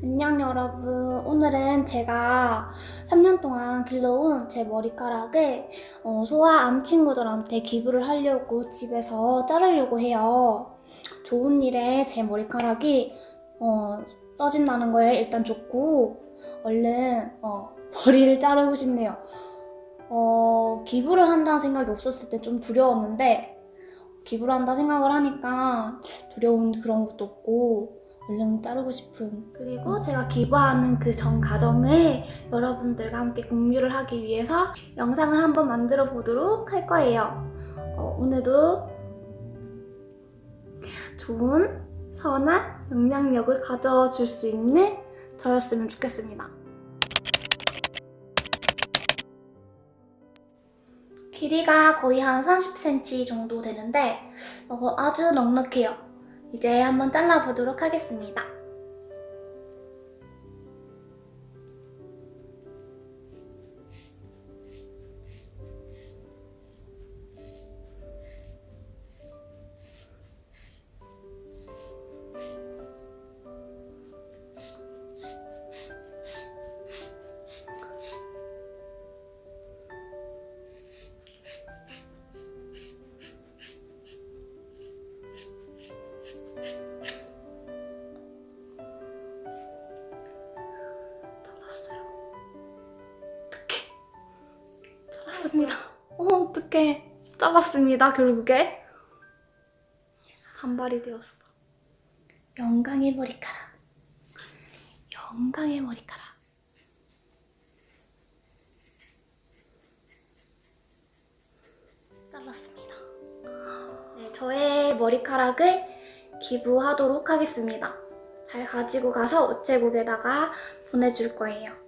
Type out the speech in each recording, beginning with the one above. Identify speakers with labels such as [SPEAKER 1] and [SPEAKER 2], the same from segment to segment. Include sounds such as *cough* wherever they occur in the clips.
[SPEAKER 1] 안녕 여러분. 오늘은 제가 3년 동안 길러온 제 머리카락을 어, 소아암 친구들한테 기부를 하려고 집에서 자르려고 해요. 좋은 일에 제 머리카락이 어, 써진다는 거에 일단 좋고 얼른 어, *laughs* 머리를 자르고 싶네요. 어, 기부를 한다는 생각이 없었을 때 좀 두려웠는데 기부를 한다 생각을 하니까 두려운 그런 것도 없고 얼른 자르고 싶은 그리고 제가 기부하는 그 전 과정을 여러분들과 함께 공유를 하기 위해서 영상을 한번 만들어 보도록 할 거예요. 어, 오늘도 좋은 선한 영향력을 가져줄 수 있는 저였으면 좋겠습니다. 길이가 거의 한 30cm 정도 되는데 어, 아주 넉넉해요. 이제 한번 잘라보도록 하겠습니다. 잘랐습니다. 어, 어떡해. 잘랐습니다, 결국에. 단발이 되었어. 영광의 머리카락. 영광의 머리카락. 잘랐습니다. 네, 저의 머리카락을 기부하도록 하겠습니다. 잘 가지고 가서 우체국에다가 보내줄 거예요.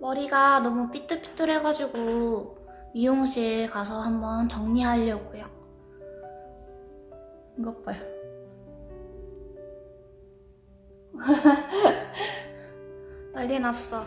[SPEAKER 1] 머리가 너무 삐뚤삐뚤해가지고 미용실 가서 한번 정리하려고요. 이것 봐요. *laughs* 난리 났어.